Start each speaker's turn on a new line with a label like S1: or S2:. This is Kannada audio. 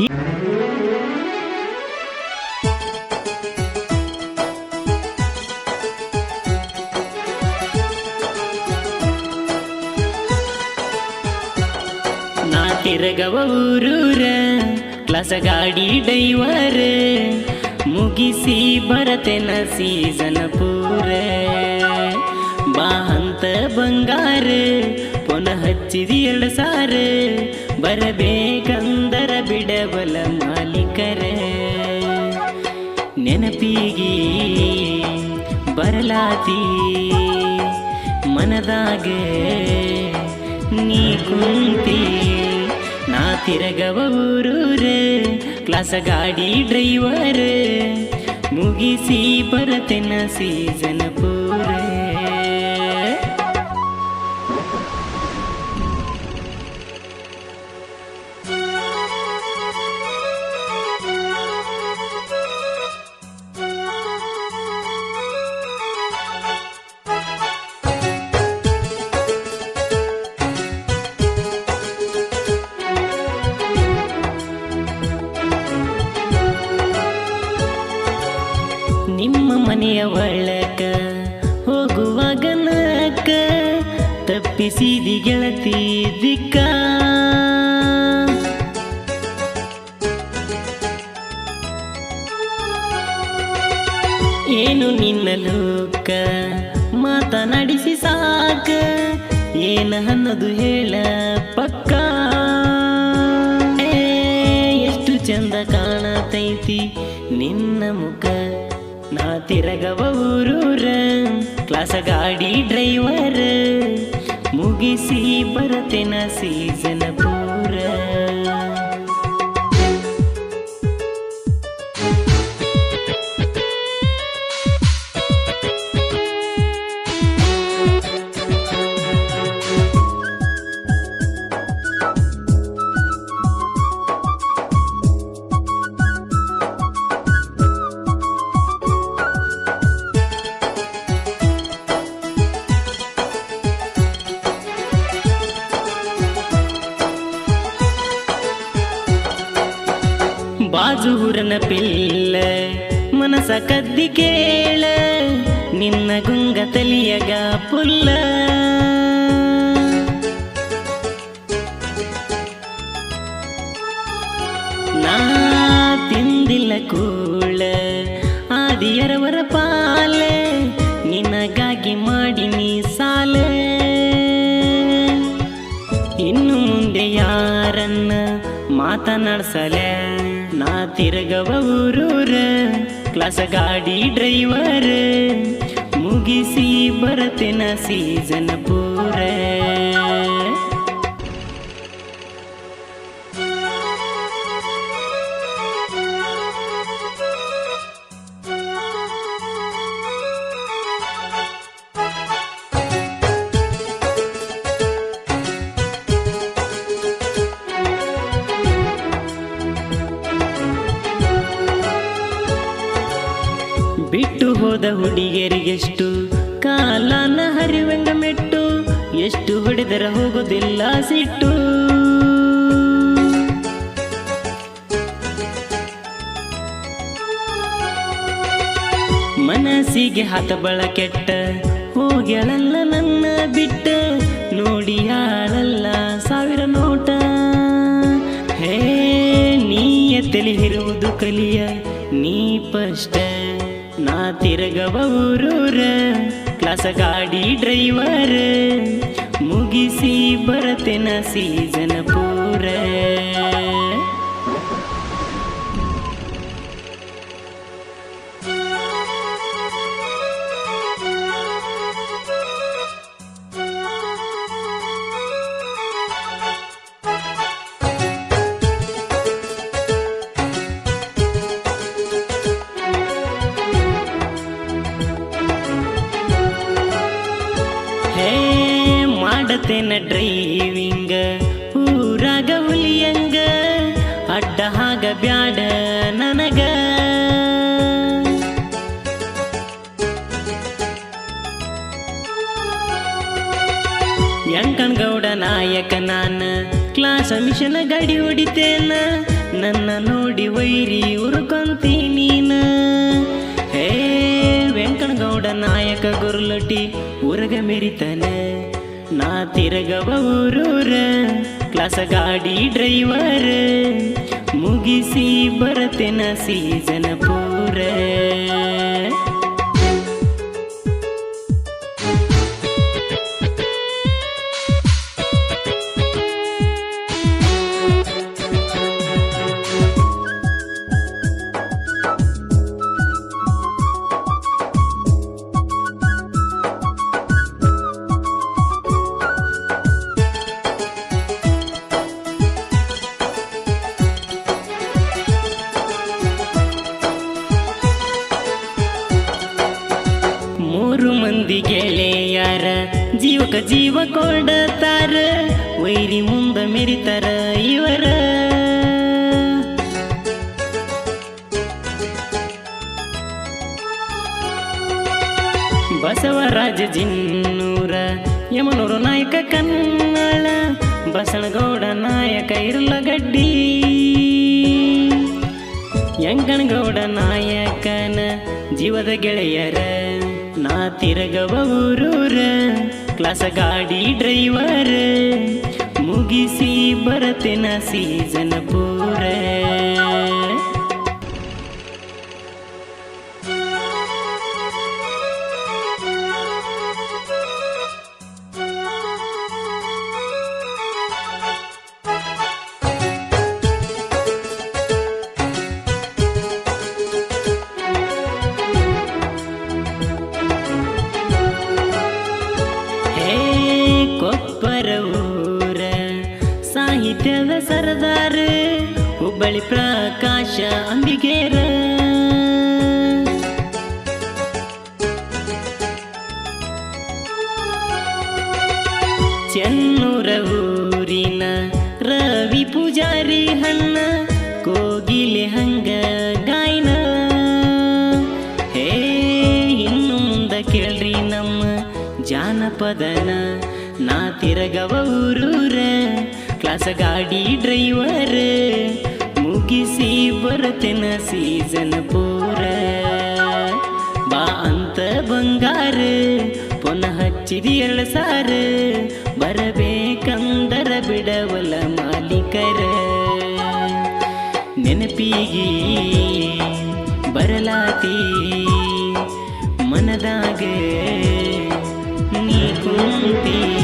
S1: ನಾ ತಿರಗವ ಊರೂರ, ಕ್ಲಾಸ ಗಾಡಿ ಡೈವರ್ ಮುಗಿಸಿ ಬರತೆನ ಸೀಸನ ಪೂರ. ಬಾಹಂತ ಬಂಗಾರ, ಪುನಃ ಹಚ್ಚಿದಿ ಎರಡು ಸಾರ ಬರಬೇಕಂದರ ಬಿಡಬಲ ಮಾಲೀಕರ. ನೆನಪಿಗಿ ಬರಲಾತಿ. ಮನದಾಗ ನೀ ಕುಂತಿ. ನಾ ತಿರಗವ ಊರೂರ, ಕ್ಲಾಸ ಗಾಡಿ ಡ್ರೈವರ್. ಮುಗಿಸಿ ಬರತೆನ ಸೀಸನ್ ಪೂರ. ಒಳಕ ಹೋಗುವಾಗ ನಾಕ ತಪ್ಪಿಸಿದಿ ಗೆಳತಿ ದಿಕ್ಕ. ಏನು ನಿನ್ನ ಲೋಕ? ಮಾತನಾಡಿಸಿ ಸಾಕ. ಏನ ಅನ್ನೋದು ಹೇಳ ಪಕ್ಕ. ಎಷ್ಟು ಚಂದ ಕಾಣತೈತಿ ನಿನ್ನ ಮುಖ. ನಾ ತಿರಗವ ಊರೂರ ಕ್ಲಾಸ ಗಾಡಿ ಡ್ರೈವರ್ ಮುಗಿಸಿ ಬರತೆನ ಸೀಸನ್ ಬಾಜೂರನ ಪಿಲ್ಲ. ಮನಸ ಕದ್ದಿ ಕೇಳ. ನಿನ್ನ ಗುಂಗ ತಲಿಯಗ ಪುಲ್ಲ. ನಾ ತಿಂದಿಲ್ಲ ಕೂಳ. ಆದಿಯರವರ ಪಾಲ. ನಿನಗಾಗಿ ಮಾಡಿನಿ ಸಾಲ. ಇನ್ನು ಮುಂದೆ ಯಾರನ್ನ ಮಾತನಾಡ್ಸಲೆ? ನಾ ತಿರುಗವ ಊರೂರ ಕ್ಲಾಸ ಗಾಡಿ ಡ್ರೈವರ್ ಮುಗಿಸಿ ಬರತೆನ ಸೀಸನ್ ಪೂರ. ಹೋದ ಹುಡುಗಿಯರಿಗೆಷ್ಟು ಕಾಲನ ಹರಿವೆಂಗ ಮೆಟ್ಟು, ಎಷ್ಟು ಹೊಡೆದರ ಹೋಗೋದಿಲ್ಲ ಸಿಟ್ಟು. ಮನಸ್ಸಿಗೆ ಹತ ಬಳ ಕೆಟ್ಟ, ಹೋಗ್ಯಾಳಲ್ಲ ನನ್ನ ಬಿಟ್ಟ, ನೋಡಿ ಯಾಳಲ್ಲ ಸಾವಿರ ನೋಟ. ಹೇ, ನೀಯ ತಿಳಿದಿರುವುದು ಕಲಿಯ, ನೀ ಪಷ್ಟ. ನಾ ತಿರುಗವ ಊರೂರ ಕ್ಲಾಸ ಗಾಡಿ ಡ್ರೈವರ್ ಮುಗಿಸಿ ಬರತೆನ ಸೀಸನ್ ಪೂರ. ಮಾಡತೇನ ಡ್ರೈವಿಂಗ್ ಊರಾಗ ಹುಲಿಯಂಗ, ಅಡ್ಡ ಹಾಗ ಬ್ಯಾಡ ನನಗ. ಗೌಡ ನಾಯಕ ನಾನ ಕ್ಲಾಸ್ ಮಿಷನ್ ಗಾಡಿ ಹೊಡಿತೇನ, ನನ್ನ ನೋಡಿ ವೈರಿ ನೀನ. ಹೇ, ವೆಂಕಣಗೌಡ ನಾಯಕ ಗುರುಲಟಿ ಉರಗ ಮೆರಿತನ. ನಾ ತಿರಗವ ಊರೂರ ಕ್ಲಾಸ ಗಾಡಿ ಡ್ರೈವರ್ ಮುಗಿಸಿ ಬರತೆನ ಸೀಸನ್ ಗೆಳೆಯರ ಜೀವಕ ಜೀವ ಕೊಡತಾರ ವೈರಿ ಮುಂದ ಮೆರಿತಾರ ಇವರ ಬಸವರಾಜ ಜಿನ್ನೂರ ಯಮನೂರು ನಾಯಕ ಕನ್ನಳ ಬಸಣಗೌಡ ನಾಯಕ ಇರ್ಲಗಡ್ಡಿ ಯಂಗನಗೌಡ ನಾಯಕನ ಜೀವದ ಗೆಳೆಯರ ನಾ ತಿರಗವ ಊರೂರ ಕ್ಲಾಸ ಗಾಡಿ ಡ್ರೈವರ್ ಮುಗಿಸಿ ಬರತೆನ ಸೀಸನ್ ಪೂರ. ಸಾಹಿತ್ಯದ ಸರದಾರ, ಹುಬ್ಬಳ್ಳಿ ಪ್ರಕಾಶ ಅಂಬಿಗೇರ. ಚೆನ್ನೂರ ಊರಿನ ರವಿ ಪೂಜಾರಿ ಹಣ್ಣ ಕೋಗಿಲೆ ಹಂಗ ಗಾಯನ. ಹೇ ಇನ್ನು ಮುಂದ ಕೇಳ್ರಿ ನಮ್ಮ ಜಾನಪದನ ನಾ ತಿರಗವ ಊರೂರ. ಕ್ಲಾಸ ಗಾಡಿ ಡ್ರೈವರ್ ಮುಗಿಸಿ ಬರತೆನ ಸೀಸನ್ ಪೂರ. ಬಾ ಅಂತ ಬಂಗಾರ, ಪುನಃ ಹಚ್ಚಿದಿ ಎರಡು ಸಾರ. ಬರಬೇಕಂದರ ಬಿಡವಲ ಮಾಲೀಕರ. ನೆನಪಿಗಿ ಬರಲಾತಿ, ಮನದಾಗ ನೀ ಕುಂತಿ.